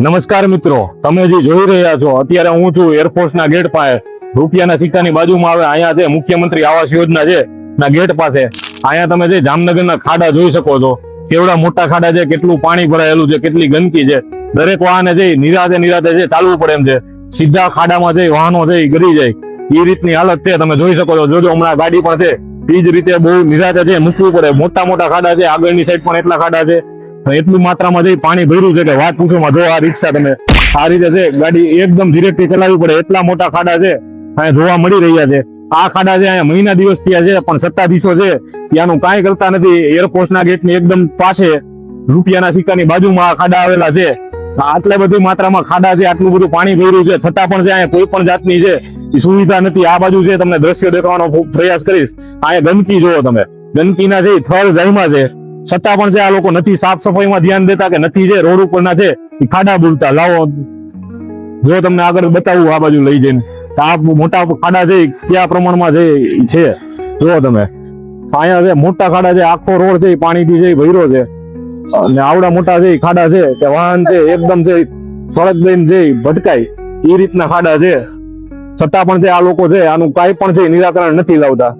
નમસ્કાર મિત્રો, તમે જે જોઈ રહ્યા છો, અત્યારે હું છું એરફોર્સના ગેટ પાસે. રૂપિયાના સિક્કાની બાજુમાં આવે, અહીંયા છે મુખ્યમંત્રી આવાસ યોજના છે, ના ગેટ પાસે. અહીંયા તમે જે જામનગરના ખાડા જોઈ શકો છો. કેવડા મોટા ખાડા છે, કેટલું પાણી ભરાયેલું છે, કેટલી ગંદકી છે. દરેક વાહને જઈ નિરાતે નિરાતે છે ચાલવું પડે એમ છે. સીધા ખાડામાં જઈ વાહનો જઈ ગરી જાય. એ રીતની હાલત છે, તમે જોઈ શકો છો. જોજો, હમણાં ગાડી પણ છે એ જ રીતે બહુ નિરાતે છે મૂકવું પડે. મોટા મોટા ખાડા છે, આગળની સાઈડ પણ એટલા ખાડા છે. એટલી માત્રામાં જઈ પાણી ભર્યું છે કે વાત પૂછો માં જો આ રિક્ષા તમે, આ રીતે છે, ગાડી એકદમ ધીરેથી ચલાવવી પડે. એટલા મોટા ખાડા છે, અહીંયા જોવા મળી રહ્યા છે. આ ખાડા છે, અહીંયા મહિના દિવસ થયા છે, પણ સત્તાધીશો છે. ત્યાંનું કાંઈ કરતા નથી. એરફોર્સના ગેટની એકદમ પાસે રૂપિયાના સિક્કાની બાજુમાં આ ખાડા આવેલા છે. આટલે બધી માત્રામાં ખાડા છે, આટલું બધું પાણી ભર્યું છે. છતાં પણ છે, અહીંયા કોઈ પણ જાતની છે સુવિધા નથી. આ બાજુ છે, તમને દ્રશ્ય દેખાવાનો પ્રયાસ કરીશ. અહીંયા ગંદકી જોવો તમે. ગંદકીના છે થળ જાયમાં છે. છતાં પણ છે આ લોકો નથી સાફ સફાઈમાં ધ્યાન દેતા કે નથી જે, રોડ ઉપરના છે, એ ખાડા બોલતા લાવો. જો તમને આગળ બતાવું આ બાજુ લઈ જઈને. આ મોટા ખાડા છે કયા પ્રમાણમાં ઈ છે. જુઓ તમે. અહીંયા છે મોટા ખાડા છે, આખો રોડ છે પાણીથી છે ભૈરો છે. અને આવડા મોટા છે ખાડા છે, કે વાહન છે એકદમ છે સડક દઈને જે ભટકાય, એ રીતના ખાડા છે. છતાં પણ છે આ લોકો છે, આનું કાંઈ પણ છે નિરાકરણ નથી લાવતા.